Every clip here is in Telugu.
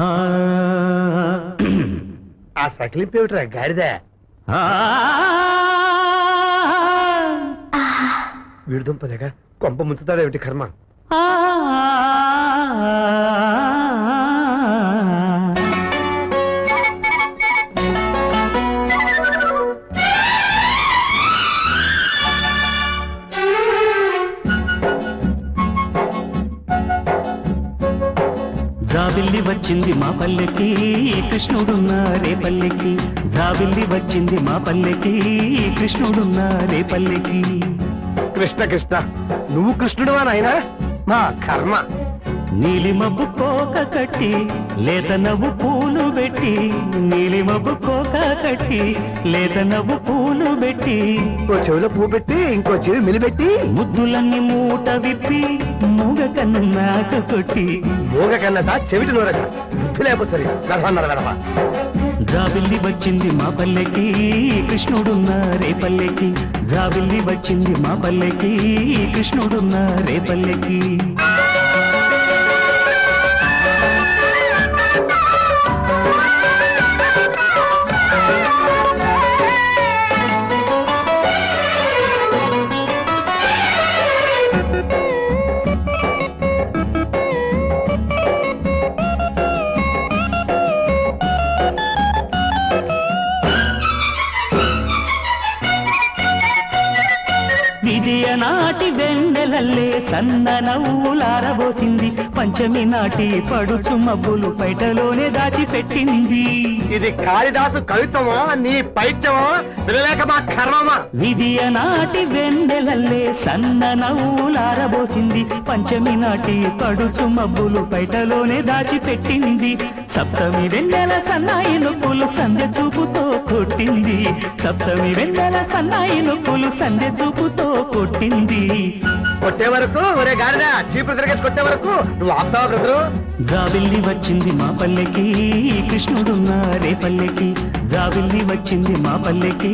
ఆ, ఆ సకిలింపు ఏమిట్రా? గాడిదే. ఆ, విడుదుంపలేగా కొంప ముంచుతాడేమిటి కర్మ? జాబిల్లి వచ్చింది మా పల్లెకి కృష్ణుడున్న రే పల్లెకి. జాబిల్లి వచ్చింది మా పల్లెకి కృష్ణుడున్న రే పల్లెకి. కృష్ణ కృష్ణ నువ్వు కృష్ణుడువా నాయనా? మా కర్మ. నీలి మబ్బు కోక కట్టి లేత నవ్వు పూలు పెట్టి నీలి మబ్బు కోక కట్టి లేత నవ్వు పూలు పెట్టి. ఓ చెవిలో పువ్వు పెట్టి ఇంకో చెవి మిలిపెట్టి. ముద్దులన్నీ మూట విప్పి మూగ కన్ను నాక కొట్టి మూగ కన్నట చెవిటి నూరట బుద్ధి లేకపోతే సరే. గర్భన్నర జాబిల్లి వచ్చింది మా పల్లెకి కృష్ణుడున్న రే పల్లెకి. జాబిల్లి వచ్చింది మా పల్లెకి కృష్ణుడున్న రే పల్లెకి. నాటి వెన్నెలల్లే సన్న నవ్వులారబోసింది. పంచమి నాటి పడుచు మబ్బులు పైటలోనే దాచిపెట్టింది. ఇది కాళిదాసు కవిత్వమా? నీ పైత్యమా? వినలేక మా కర్మమా? విధియ నాటి వెన్నెలల్లే సన్న నవ్వులారబోసింది. పంచమి నాటి పడుచు మబ్బులు పైటలోనే దాచిపెట్టింది. సప్తమి వెన్నెల సన్నాయి నొప్పులు సంధ్య చూపుతో కొట్టింది. సప్తమి వెన్నెల సన్నాయి నొప్పులు సంధ్య చూపుతో కొట్టింది. కొట్టే వరకు ఒరే గాడిదా చీపురు తిరగేసి కొట్టే వరకు నువ్వు ఆపుతావా బ్రదరు? జాబిల్లి వచ్చింది మా పల్లెకి కృష్ణుడున్నారే పల్లెకి. జాబిల్లి వచ్చింది మా పల్లెకి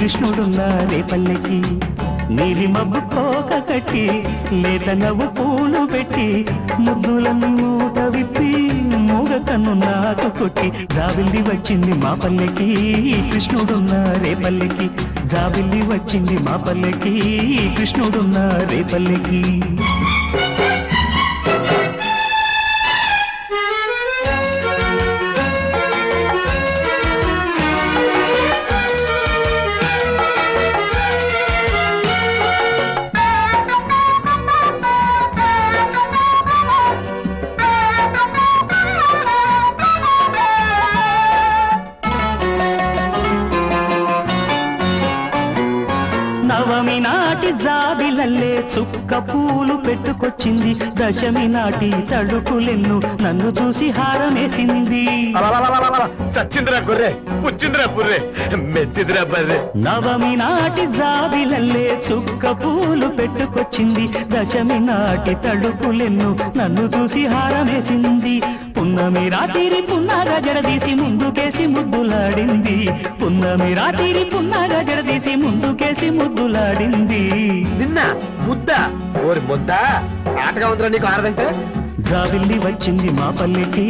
కృష్ణుడున్నారే పల్లెకి. నీలి మబ్బు పోక కట్టి లేత నవ్వు పూలు పెట్టి ముద్దులను మూట విప్పి నన్ను నాకు కొట్టి జాబిల్లి వచ్చింది మా పల్లెకి. కృష్ణుడున్న రే పల్లెకి. జాబిల్లి వచ్చింది మా పల్లెకి. కృష్ణుడున్న రే పల్లెకి. నవమి నాటి జాబిలల్లే చుక్క పూలు పెట్టుకొచ్చింది. దశమి నాటి తడుకులెన్ను నన్ను చూసి హారమేసింది. చచ్చిందిరా గొర్రె పుచ్చిందిరా పుర్రె మెచ్చిందిరా బర్రె. నవమి నాటి జాబిలల్లే చుక్క పూలు పెట్టుకొచ్చింది. దశమి నాటి తడుకులెన్ను నన్ను చూసి హారమేసింది. పున్నమి రాత్రి పున్నాగా జడదీసి ముందుకేసి ముద్దులాడింది. పున్నమి రాత్రి పున్నాగా జడదీసి ముందుకేసి ముద్దులాడింది. నిన్న ముద్ద. ఓరి ముద్ద. ఆటగా ఉందిరా నీకు ఆడదంటే జాబిల్లి వచ్చింది మా పల్లెకి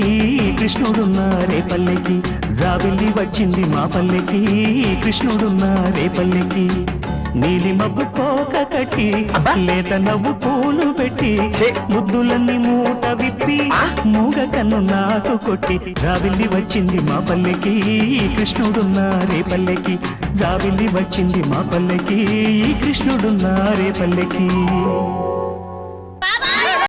కృష్ణుడున్న రే పల్లెకి. జాబిల్లి వచ్చింది మా పల్లెకి కృష్ణుడున్న రే పల్లెకి. నీలి మబ్బు కోక కట్టి! లేత నవ్వు పూలు పెట్టి! ముద్దులన్నీ మూట విప్పి? మూగ కన్ను నాకు కొట్టి జాబిల్లి వచ్చింది మా పల్లెకి కృష్ణుడున్న రే పల్లెకి జాబిల్లి వచ్చింది మా పల్లెకి కృష్ణుడున్న రే పల్లెకి